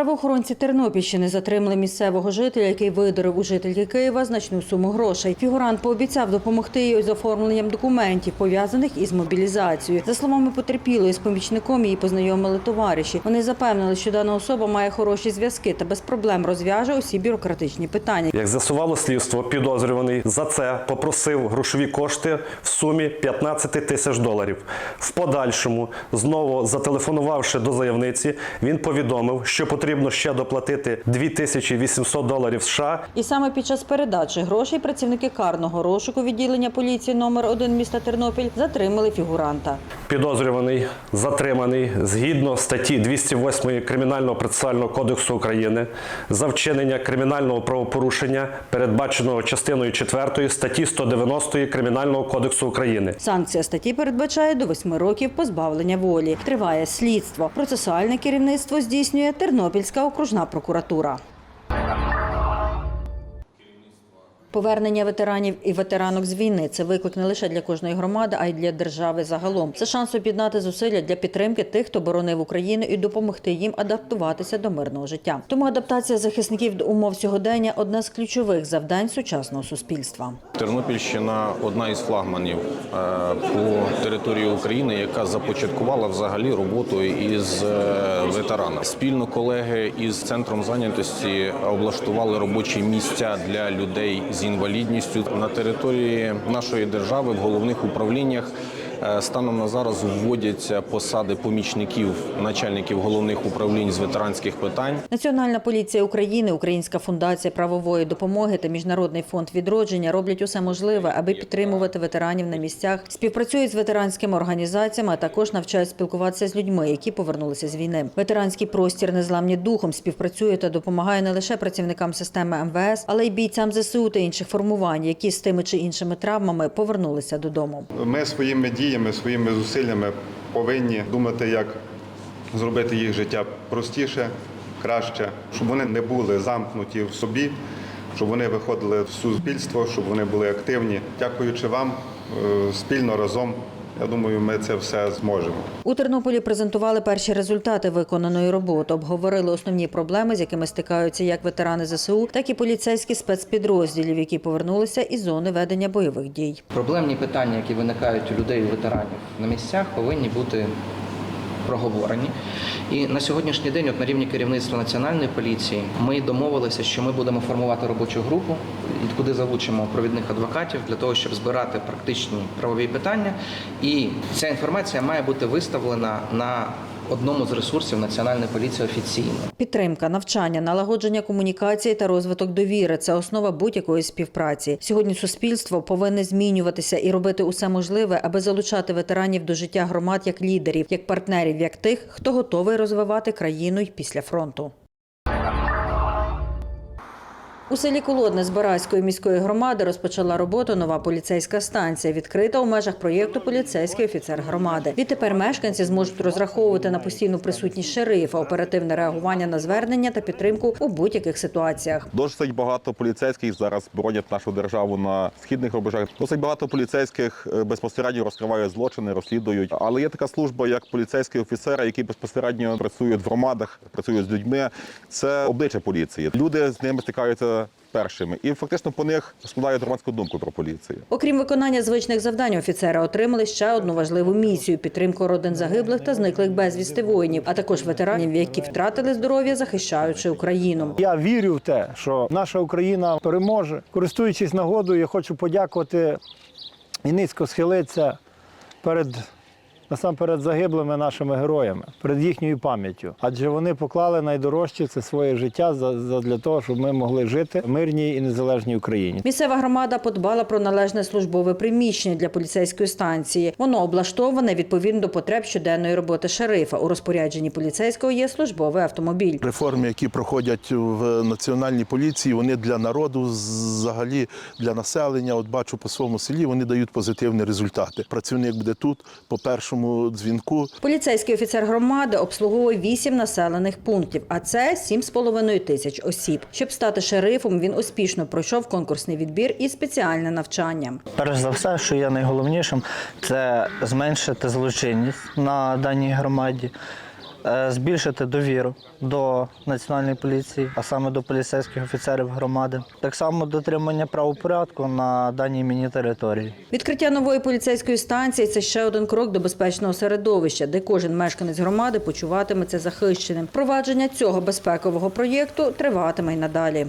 Правоохоронці Тернопільщини затримали місцевого жителя, який видорив у жительки Києва значну суму грошей. Фігурант пообіцяв допомогти їй з оформленням документів, пов'язаних із мобілізацією. За словами потерпілої, з помічником її познайомили товариші. Вони запевнили, що дана особа має хороші зв'язки та без проблем розв'яже усі бюрократичні питання. Як з'ясувало слідство, підозрюваний за це попросив грошові кошти в сумі 15 тисяч доларів. В подальшому, знову зателефонувавши до заявниці, він повідомив, що потрібно ще доплатити 2800 доларів США І саме під час передачі грошей працівники карного розшуку відділення поліції номер 1 міста Тернопіль затримали фігуранта. Підозрюваний затриманий згідно статті 208 Кримінального процесуального кодексу України за вчинення кримінального правопорушення, передбаченого частиною 4 статті 190 Кримінального кодексу України. Санкція статті передбачає до восьми років позбавлення волі. Триває слідство. Процесуальне керівництво здійснює Тернопільська окружна прокуратура. Повернення ветеранів і ветеранок з війни це виклик не лише для кожної громади, а й для держави загалом. Це шанс об'єднати зусилля для підтримки тих, хто боронив Україну, і допомогти їм адаптуватися до мирного життя. Тому адаптація захисників до умов сьогодення одне з ключових завдань сучасного суспільства. Тернопільщина одна із флагманів е, по території України, яка започаткувала взагалі роботу із е, ветеранами. Спільно колеги із центром зайнятості облаштували робочі місця для людей з інвалідністю на території нашої держави в головних управліннях. Е, Станом на зараз вводяться посади помічників начальників головних управлінь з ветеранських питань. Національна поліція України, Українська фундація правової допомоги та Міжнародний фонд відродження роблять усе можливе, аби підтримувати ветеранів на місцях, співпрацюють з ветеранськими організаціями, а також навчають спілкуватися з людьми, які повернулися з війни. Ветеранський простір незламні духом співпрацює та допомагає не лише працівникам системи МВС, але й бійцям ЗСУ та інших формувань, які з тими чи іншими травмами повернулися додому. Ми своїми діями, своїми зусиллями повинні думати, як зробити їх життя простіше, краще, щоб вони не були замкнуті в собі, щоб вони виходили в суспільство, щоб вони були активні. Дякуючи вам, е, спільно разом. Я думаю, ми це все зможемо. У Тернополі презентували перші результати виконаної роботи, обговорили основні проблеми, з якими стикаються як ветерани ЗСУ, так і поліцейські спецпідрозділів, які повернулися із зони ведення бойових дій. Проблемні питання, які виникають у людей, у ветеранів на місцях, повинні бути проговорені. І на сьогоднішній день, от на рівні керівництва національної поліції, ми домовилися, що ми будемо формувати робочу групу, куди залучимо провідних адвокатів для того, щоб збирати практичні правові питання. І ця інформація має бути виставлена на одному з ресурсів національної поліції офіційно. Підтримка, навчання, налагодження комунікації та розвиток довіри це основа будь-якої співпраці. Сьогодні суспільство повинне змінюватися і робити усе можливе, аби залучати ветеранів до життя громад як лідерів, як партнерів, як тих, хто готовий розвивати країну й після фронту. У селі Колодне з Бараської міської громади розпочала роботу нова поліцейська станція, відкрита у межах проєкту Поліцейський офіцер громади. Відтепер мешканці зможуть розраховувати на постійну присутність шерифа, оперативне реагування на звернення та підтримку у будь-яких ситуаціях. Досить багато поліцейських зараз боронять нашу державу на східних рубежах. Досить багато поліцейських е, безпосередньо розкривають злочини, розслідують. Але є така служба, як поліцейські офіцери, які безпосередньо працюють в громадах, працюють з людьми. Це обличчя поліції. Люди з ними стикаються першими, і фактично по них складають громадську думку про поліцію. Окрім виконання звичних завдань, офіцери отримали ще одну важливу місію підтримку родин загиблих та зниклих безвісти воїнів, а також ветеранів, які втратили здоров'я, захищаючи Україну. Я вірю в те, що наша Україна переможе. Користуючись нагодою, я хочу подякувати і низько схилитися перед насамперед загиблими нашими героями, перед їхньою пам'яттю. Адже вони поклали найдорожче це своє життя за, за- для того, щоб ми могли жити в мирній і незалежній Україні. Місцева громада подбала про належне службове приміщення для поліцейської станції. Воно облаштоване відповідно до потреб щоденної роботи шерифа. У розпорядженні поліцейського є службовий автомобіль. Реформи, які проходять в національній поліції, вони для народу, взагалі для населення. От бачу по своєму селі, вони дають позитивні результати. Працівник буде тут по першому дзвінку. Поліцейський офіцер громади обслуговує вісім населених пунктів, а це 7,5 тисяч осіб. Щоб стати шерифом, він успішно пройшов конкурсний відбір і спеціальне навчання. Перш за все, що є найголовнішим, це зменшити злочинність на даній громаді. Е, збільшити довіру до національної поліції, а саме до поліцейських офіцерів громади. Так само дотримання правопорядку на даній міні території. Відкриття нової поліцейської станції це ще один крок до безпечного середовища, де кожен мешканець громади почуватиметься захищеним. Провадження цього безпекового проєкту триватиме й надалі.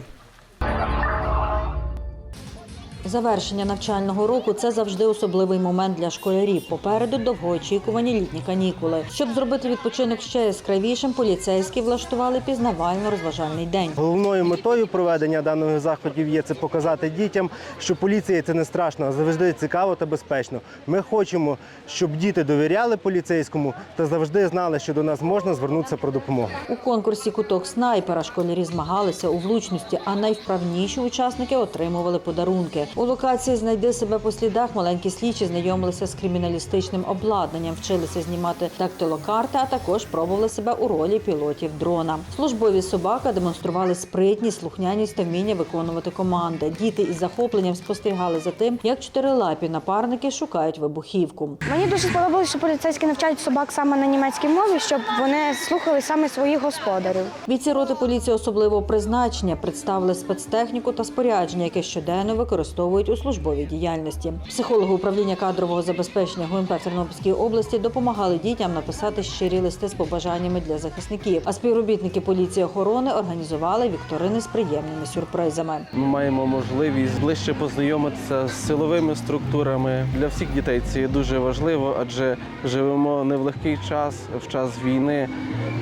Завершення навчального року це завжди особливий момент для школярів. Попереду довгоочікувані літні канікули. Щоб зробити відпочинок ще яскравішим, поліцейські влаштували пізнавально-розважальний день. Головною метою проведення даних заходів є це показати дітям, що поліція це не страшно, а завжди цікаво та безпечно. Ми хочемо, щоб діти довіряли поліцейському та завжди знали, що до нас можна звернутися про допомогу. У конкурсі куток снайпера школярі змагалися у влучності, а найвправніші учасники отримували подарунки. У локації знайди себе по слідах. Маленькі слідчі знайомилися з криміналістичним обладнанням, вчилися знімати дактилокарти, а також пробували себе у ролі пілотів дрона. Службові собака демонстрували спритність, слухняність та вміння виконувати команди. Діти із захопленням спостерігали за тим, як чотирилапі напарники шукають вибухівку. Мені дуже сподобалося, що поліцейські навчають собак саме на німецькій мові, щоб вони слухали саме своїх господарів. Бійці роти поліції особливого призначення представили спецтехніку та спорядження, яке щоденно використовують у службовій діяльності. Психологи управління кадрового забезпечення ГУНП в Тернопільській області допомагали дітям написати щирі листи з побажаннями для захисників. А співробітники поліції охорони організували вікторини з приємними сюрпризами. Ми маємо можливість ближче познайомитися з силовими структурами. Для всіх дітей це є дуже важливо, адже живемо не в легкий час, в час війни,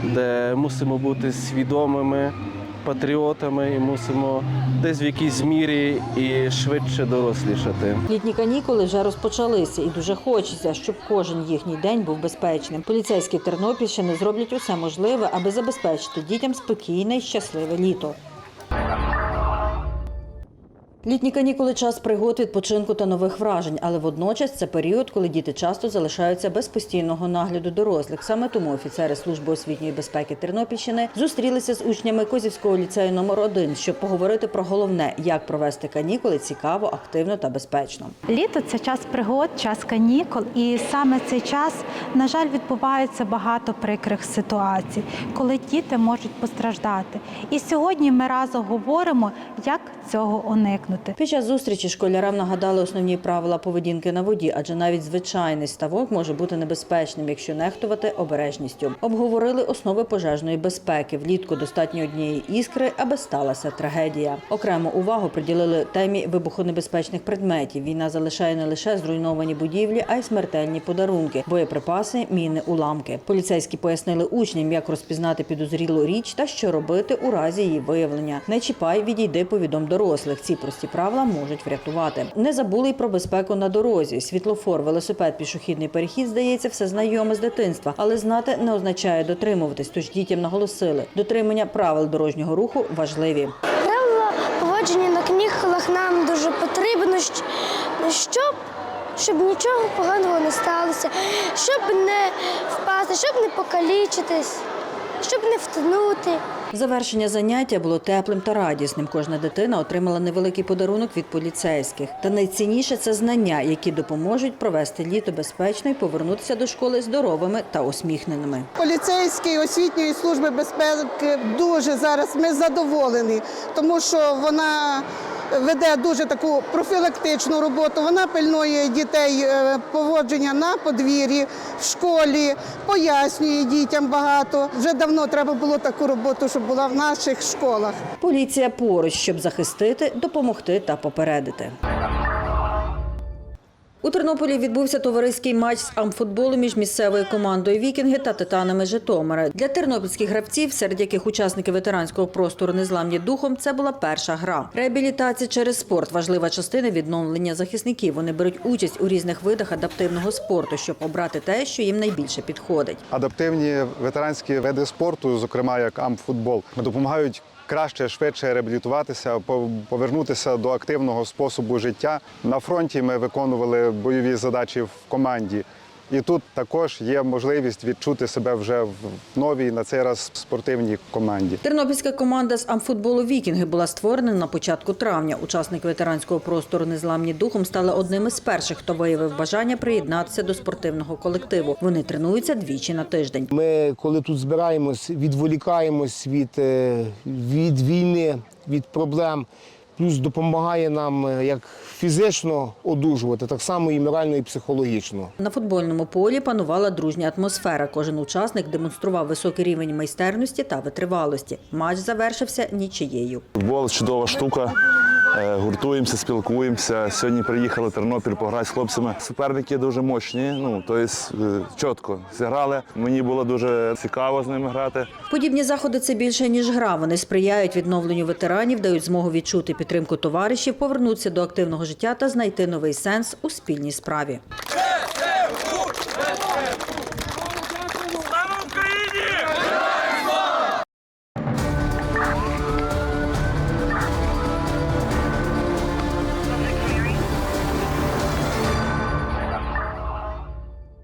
де мусимо бути свідомими патріотами і мусимо десь в якійсь мірі і швидше дорослішати. Літні канікули вже розпочалися, і дуже хочеться, щоб кожен їхній день був безпечним. Поліцейські Тернопільщини зроблять усе можливе, аби забезпечити дітям спокійне і щасливе літо. Літні канікули час пригод, відпочинку та нових вражень, але водночас це період, коли діти часто залишаються без постійного нагляду дорослих. Саме тому офіцери служби освітньої безпеки Тернопільщини зустрілися з учнями Козівського ліцею номер 1 щоб поговорити про головне, як провести канікули цікаво, активно та безпечно. Літо це час пригод, час канікул, і саме цей час, на жаль, відбувається багато прикрих ситуацій, коли діти можуть постраждати. І сьогодні ми разом говоримо, як цього уникнути. Під час зустрічі школярам нагадали основні правила поведінки на воді, адже навіть звичайний ставок може бути небезпечним, якщо нехтувати обережністю. Обговорили основи пожежної безпеки. Влітку достатньо однієї іскри, аби сталася трагедія. Окрему увагу приділили темі вибухонебезпечних предметів. Війна залишає не лише зруйновані будівлі, а й смертельні подарунки, боєприпаси, міни, уламки. Поліцейські пояснили учням, як розпізнати підозрілу річ та що робити у разі її виявлення. Не чіпай, відійди, повідом дорослих. Ці прості правила можуть врятувати. Не забули й про безпеку на дорозі. Світлофор, велосипед, пішохідний перехід здається все знайоме з дитинства, але знати не означає дотримуватись. Тож дітям наголосили, дотримання правил дорожнього руху важливі. Правила поводження на канікулах нам дуже потрібно, щоб, щоб нічого поганого не сталося, щоб не впасти, щоб не покалічитись, щоб не втонути. Завершення заняття було теплим та радісним. Кожна дитина отримала невеликий подарунок від поліцейських. Та найцінніше це знання, які допоможуть провести літо безпечно і повернутися до школи здоровими та усміхненими. Поліцейський освітньої служби безпеки дуже зараз ми задоволені, тому що вона веде дуже таку профілактичну роботу. Вона пильнує дітей е, поводження на подвір'ї, в школі, пояснює дітям багато. Вже давно треба було таку роботу, щоб була в наших школах. Поліція поруч, щоб захистити, допомогти та попередити. У Тернополі відбувся товариський матч з амфутболу між місцевою командою Вікінги та титанами Житомира. Для тернопільських гравців, серед яких учасники ветеранського простору незламні духом, це була перша гра. Реабілітація через спорт важлива частина відновлення захисників. Вони беруть участь у різних видах адаптивного спорту, щоб обрати те, що їм найбільше підходить. Адаптивні ветеранські види спорту, зокрема як амфутбол, допомагають краще, швидше реабілітуватися, по- повернутися до активного способу життя. На фронті ми виконували бойові задачі в команді. І тут також є можливість відчути себе вже в новій на цей раз спортивній команді. Тернопільська команда з амфутболу Вікінги була створена на початку травня. Учасники ветеранського простору Незламні духом стали одним із перших, хто виявив бажання приєднатися до спортивного колективу. Вони тренуються двічі на тиждень. Ми, коли тут збираємось, відволікаємось від, е, від війни, від проблем. Плюс допомагає нам е, як фізично одужувати, так само і морально, і психологічно. На футбольному полі панувала дружня атмосфера. Кожен учасник демонстрував високий рівень майстерності та витривалості. Матч завершився нічиєю. Футбол чудова штука. Е, Гуртуємося, спілкуємося. Сьогодні приїхали в Тернопіль пограти з хлопцями. Суперники дуже мощні. Ну тобто чітко зіграли. Мені було дуже цікаво з ними грати. Подібні заходи це більше ніж гра. Вони сприяють відновленню ветеранів, дають змогу відчути підтримку товаришів, повернутися до активного життя та знайти новий сенс у спільній справі.